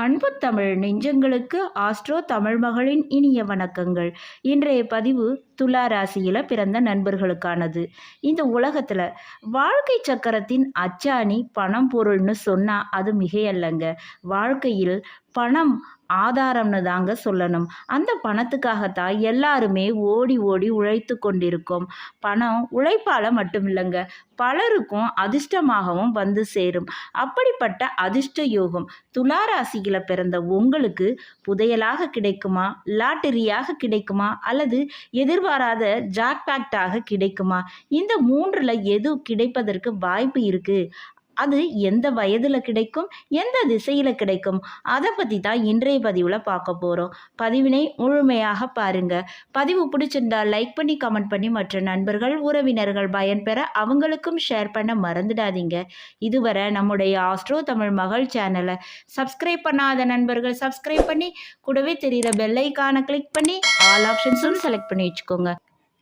அன்பு தமிழ் நெஞ்சங்களுக்கு ஆஸ்ட்ரோ தமிழ் மகளின் இனிய வணக்கங்கள். இன்றைய பதிவு துலா ராசியில் பிறந்த நண்பர்களுக்கானது. இந்த உலகத்தில் வாழ்க்கை சக்கரத்தின் அச்சாணி பணம் பொருள்னு சொன்னால் அது மிகையல்லங்க. வாழ்க்கையில் பணம் ஆதாரம்னு தாங்க சொல்லணும். அந்த பணத்துக்காகத்தான் எல்லாருமே ஓடி ஓடி உழைத்து கொண்டிருக்கோம். பணம் உழைப்பால் மட்டும் இல்லைங்க பலருக்கும் அதிர்ஷ்டமாகவும் வந்து சேரும். அப்படிப்பட்ட அதிர்ஷ்ட யோகம் துளாராசியில் பிறந்த உங்களுக்கு புதையலாக கிடைக்குமா? லாட்டரியாக கிடைக்குமா? அல்லது எதிர்பாராத ஜாக்பேக்டாக கிடைக்குமா? இந்த மூன்றில் எது கிடைப்பதற்கு வாய்ப்பு இருக்குது அது எந்த வயதில் கிடைக்கும் எந்த திசையில் கிடைக்கும்? அதை பற்றி தான் இன்றைய பதிவில் பார்க்க போகிறோம் பதிவினை முழுமையாக பாருங்கள் பதிவு பிடிச்சிருந்தால் லைக் பண்ணி கமெண்ட் பண்ணி மற்ற நண்பர்கள் உறவினர்கள் பயன்பெற அவங்களுக்கும் ஷேர் பண்ண மறந்துடாதீங்க. இதுவரை நம்முடைய ஆஸ்ட்ரோ தமிழ் மகள் சேனலை சப்ஸ்கிரைப் பண்ணாத நண்பர்கள் சப்ஸ்கிரைப் பண்ணி கூடவே தெரிகிற பெல்லைக்கான கிளிக் பண்ணி ஆல் ஆப்ஷன்ஸும் செலக்ட் பண்ணி வச்சுக்கோங்க.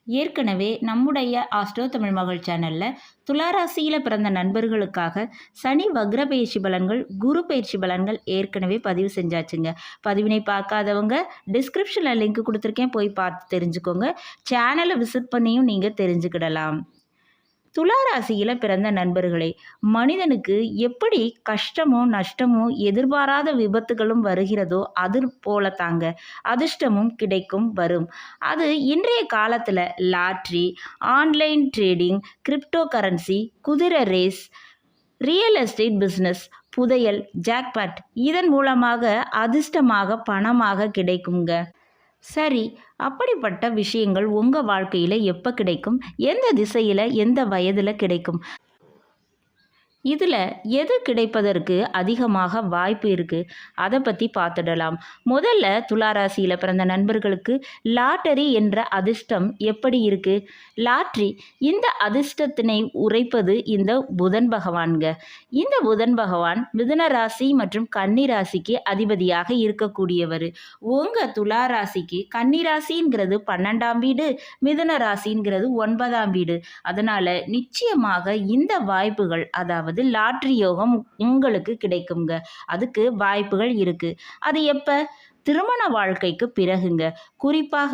ஏற்கனவே நம்முடைய ஆஸ்ட்ரோ தமிழ் மகள் சேனலில் துளாராசியில் பிறந்த நண்பர்களுக்காக சனி வக்ர பயிற்சி பலன்கள் குரு பயிற்சி பலன்கள் ஏற்கனவே பதிவு செஞ்சாச்சுங்க. பதிவினை பார்க்காதவங்க டிஸ்கிரிப்ஷனில் லிங்க் கொடுத்துருக்கேன். போய் பார்த்து தெரிஞ்சுக்கோங்க. சேனலை விசிட் பண்ணியும் நீங்கள் தெரிஞ்சுக்கிடலாம். துளாராசியில் பிறந்த நண்பர்களே மனிதனுக்கு எப்படி கஷ்டமோ நஷ்டமோ எதிர்பாராத விபத்துகளும் வருகிறதோ அது போல தாங்க அதிர்ஷ்டமும் கிடைக்கும் வரும். அது இன்றைய காலத்தில் lottery online trading crypto currency குதிரை ரேஸ் ரியல் எஸ்டேட் பிஸ்னஸ் புதையல் ஜாக்பாட் இதன் மூலமாக அதிர்ஷ்டமாக பணமாக கிடைக்குங்க. சரி அப்படிப்பட்ட விஷயங்கள் உங்கள் வாழ்க்கையில் எப்போ கிடைக்கும்? எந்த திசையில் எந்த வயதில் கிடைக்கும்? இதில் எது கிடைப்பதற்கு அதிகமாக வாய்ப்பு இருக்குது அதை பற்றி பார்த்துடலாம் முதல்ல துளாராசியில் பிறந்த நண்பர்களுக்கு லாட்டரி என்ற அதிர்ஷ்டம் எப்படி இருக்குது லாட்ரி இந்த அதிர்ஷ்டத்தினை உரைப்பது இந்த புதன் பகவான்க. இந்த புதன் பகவான் மிதுன ராசி மற்றும் கன்னிராசிக்கு அதிபதியாக இருக்கக்கூடியவர். உங்கள் துளாராசிக்கு கன்னிராசிங்கிறது பன்னெண்டாம் வீடு மிதுன ராசிங்கிறது ஒன்பதாம் வீடு. அதனால் நிச்சயமாக இந்த வாய்ப்புகள் அதாவது அதாவது லாட்ரி யோகம் உங்களுக்கு கிடைக்குங்க அதுக்கு வாய்ப்புகள் இருக்குது அது எப்போ? திருமண வாழ்க்கைக்கு பிறகுங்க. குறிப்பாக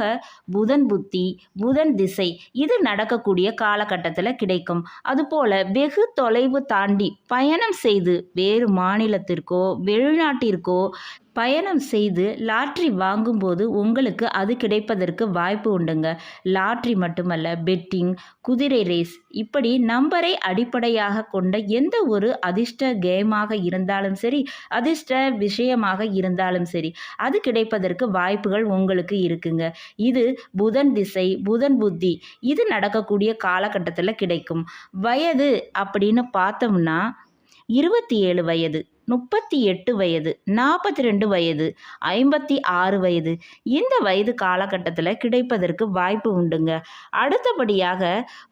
புதன் புத்தி புதன் திசை இது நடக்கக்கூடிய காலகட்டத்தில் கிடைக்கும். அதுபோல் வெகு தொலைவு தாண்டி பயணம் செய்து வேறு மாநிலத்திற்கோ வெளிநாட்டிற்கோ பயணம் செய்து லாட்ரி வாங்கும்போது உங்களுக்கு அது கிடைப்பதற்கு வாய்ப்பு உண்டுங்க. லாட்ரி மட்டுமல்ல பெட்டிங் குதிரை ரேஸ் இப்படி நம்பரை அடிப்படையாக கொண்ட எந்த ஒரு அதிர்ஷ்ட கேமாக இருந்தாலும் சரி அதிர்ஷ்ட விஷயமாக இருந்தாலும் சரி அது கிடைப்பதற்கு வாய்ப்புகள் உங்களுக்கு இருக்குங்க. இது புதன் திசை புதன் புத்தி இது நடக்கக்கூடிய காலகட்டத்தில் கிடைக்கும். வயது அப்படின்னு பார்த்தோம்னா இருபத்தி ஏழு வயது. முப்பத்தி எட்டு வயது நாற்பத்தி ரெண்டு வயது ஐம்பத்தி ஆறு வயது. இந்த வயது காலகட்டத்தில் கிடைப்பதற்கு வாய்ப்பு உண்டுங்க. அடுத்தபடியாக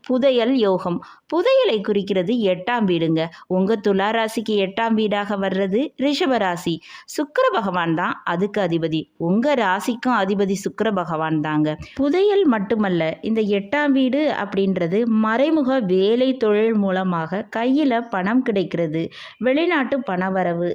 புதையல் யோகம். புதையலை குறிக்கிறது எட்டாம் வீடுங்க. உங்கள் துலா ராசிக்கு எட்டாம் வீடாக வர்றது ரிஷபராசி சுக்கர பகவான் தான் அதுக்கு அதிபதி. உங்கள் ராசிக்கும் அதிபதி சுக்கர பகவான் தாங்க. புதையல் மட்டுமல்ல இந்த எட்டாம் வீடு அப்படின்றது மறைமுக வேலை தொழில் மூலமாக கையில் பணம் கிடைக்கிறது. வெளிநாட்டு பண வர வரவு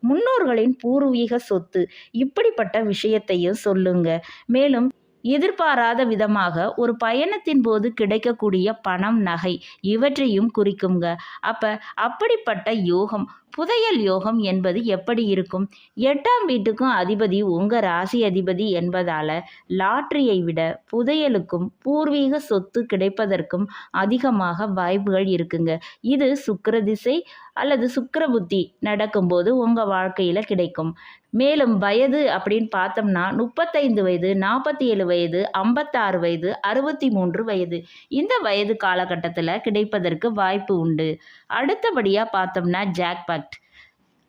முன்னோர்களின் பூர்வீக சொத்து. இப்படிப்பட்ட விஷயத்தையும் சொல்லுங்க. மேலும் எதிர்பாராத விதமாக ஒரு பயணத்தின் போது கிடைக்கக்கூடிய பணம் நகை இவற்றையும் குறிக்குங்க. அப்ப அப்படிப்பட்ட யோகம் புதையல் யோகம் என்பது எப்படி இருக்கும்? எட்டாம் வீட்டுக்கும் அதிபதி உங்கள் ராசி அதிபதி என்பதால் லாட்ரியை விட புதையலுக்கும் பூர்வீக சொத்து கிடைப்பதற்கும் அதிகமாக வாய்ப்புகள் இருக்குங்க. இது சுக்கர திசை அல்லது சுக்கர புத்தி நடக்கும்போது உங்கள் வாழ்க்கையில் கிடைக்கும். மேலும் வயது அப்படின்னு பார்த்தோம்னா முப்பத்தைந்து வயது நாற்பத்தி ஏழு வயது ஐம்பத்தாறு வயது அறுபத்தி மூன்று வயது. இந்த வயது காலகட்டத்தில் கிடைப்பதற்கு வாய்ப்பு உண்டு. அடுத்தபடியாக பார்த்தோம்னா ஜாக்பாக்ட்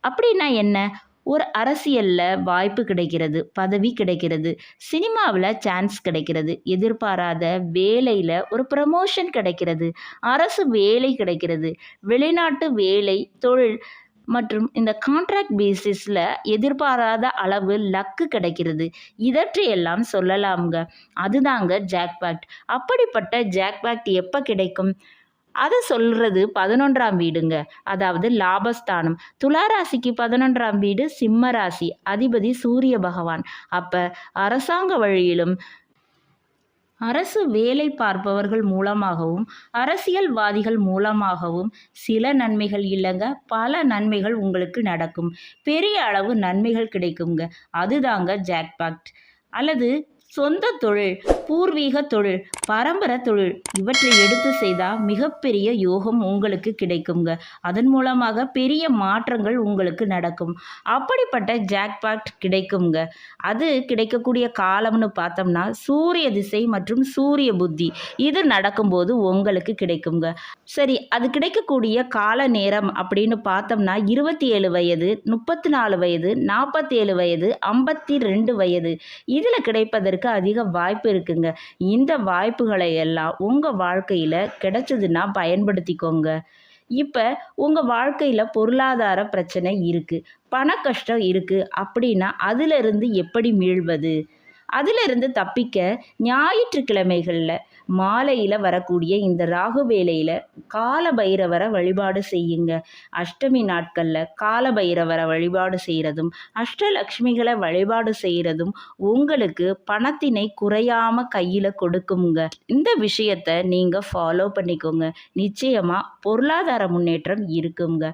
அப்படின்னா என்ன? ஒரு அரசியலில் வாய்ப்பு கிடைக்கிறது பதவி கிடைக்கிறது சினிமாவில் சான்ஸ் கிடைக்கிறது எதிர்பாராத வேலையில் ஒரு ப்ரமோஷன் கிடைக்கிறது அரசு வேலை கிடைக்கிறது வெளிநாட்டு வேலை தொழில் மற்றும் இந்த கான்ட்ராக்ட் பேசிஸில் எதிர்பாராத அளவு லக்கு கிடைக்கிறது. இதற்றையெல்லாம் சொல்லலாமுங்க. அதுதாங்க ஜாக்பேக்ட் அப்படிப்பட்ட ஜாக்பேக்ட் எப்போ கிடைக்கும்? அதை சொல்கிறது பதினொன்றாம் வீடுங்க. அதாவது லாபஸ்தானம். துளாராசிக்கு பதினொன்றாம் வீடு சிம்ம ராசி. அதிபதி சூரிய பகவான். அப்போ அரசாங்க வழியிலும் அரசு வேலை பார்ப்பவர்கள் மூலமாகவும் அரசியல்வாதிகள் மூலமாகவும் சில நன்மைகள் இல்லைங்க பல நன்மைகள் உங்களுக்கு நடக்கும். பெரிய அளவு நன்மைகள் கிடைக்குங்க. அதுதாங்க ஜாக்பாக்ட் அல்லது சொந்த தொழில் பூர்வீக தொழில் பரம்பரை தொழில் இவற்றை எடுத்து செய்தால் மிகப்பெரிய யோகம் உங்களுக்கு கிடைக்குங்க. அதன் மூலமாக பெரிய மாற்றங்கள் உங்களுக்கு நடக்கும். அப்படிப்பட்ட ஜாக்பாக்ட் கிடைக்குங்க. அது கிடைக்கக்கூடிய காலம்னு பார்த்தோம்னா சூரிய திசை மற்றும் சூரிய புத்தி. இது நடக்கும்போது உங்களுக்கு கிடைக்குங்க. சரி அது கிடைக்கக்கூடிய கால நேரம் அப்படின்னு பார்த்தோம்னா இருபத்தி ஏழு வயது முப்பத்தி நாலு வயது நாற்பத்தேழு வயது ஐம்பத்தி ரெண்டு வயது. இதில் கிடைப்பதற்கு அதிக வாய்ப்பு இருக்குங்க. இந்த வாய்ப்புகளை எல்லாம் உங்கள் வாழ்க்கையில் கிடைச்சதுன்னா பயன்படுத்திக்கோங்க. இப்போ உங்கள் வாழ்க்கையில் பொருளாதார பிரச்சனை இருக்குது பண கஷ்டம் இருக்குது அப்படின்னா அதிலிருந்து எப்படி மீள்வது? அதிலிருந்து தப்பிக்க ஞாயிற்றுக்கிழமைகளில் மாலையில் வரக்கூடிய இந்த ராகு வேலையில் கால பைரவரை வழிபாடு செய்யுங்க. அஷ்டமி நாட்களில் கால பைரவரை வழிபாடு செய்கிறதும் அஷ்டலக்ஷ்மிகளை வழிபாடு செய்கிறதும் உங்களுக்கு பணத்தினை குறையாமல் கையில் கொடுக்குங்க இந்த விஷயத்தை நீங்கள் ஃபாலோ பண்ணிக்கோங்க. நிச்சயமாக பொருளாதார முன்னேற்றம் இருக்குங்க.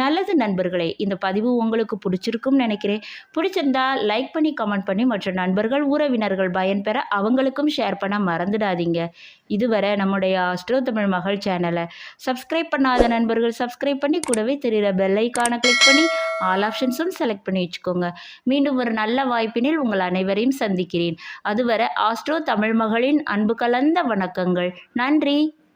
நல்லது நண்பர்களே இந்த பதிவு உங்களுக்கு பிடிச்சிருக்கும்னு நினைக்கிறேன். பிடிச்சிருந்தா லைக் பண்ணி கமெண்ட் பண்ணி மற்ற நண்பர்கள் உறவினர்கள் பயன்பெற அவங்களுக்கும் ஷேர் பண்ண மறந்துடாதீங்க. இதுவரை நம்முடைய ஆஸ்ட்ரோ தமிழ் மகள் சேனலை சப்ஸ்கிரைப் பண்ணாத நண்பர்கள் சப்ஸ்கிரைப் பண்ணி கூடவே தெரிகிற பெல் ஐக்கானை கிளிக் பண்ணி ஆல் ஆப்ஷன்ஸும் செலக்ட் பண்ணி வச்சுக்கோங்க. மீண்டும் ஒரு நல்ல வாய்ப்பினில் உங்கள் அனைவரையும் சந்திக்கிறேன். அதுவரை ஆஸ்ட்ரோ தமிழ் மகளின் அன்பு கலந்த வணக்கங்கள். நன்றி.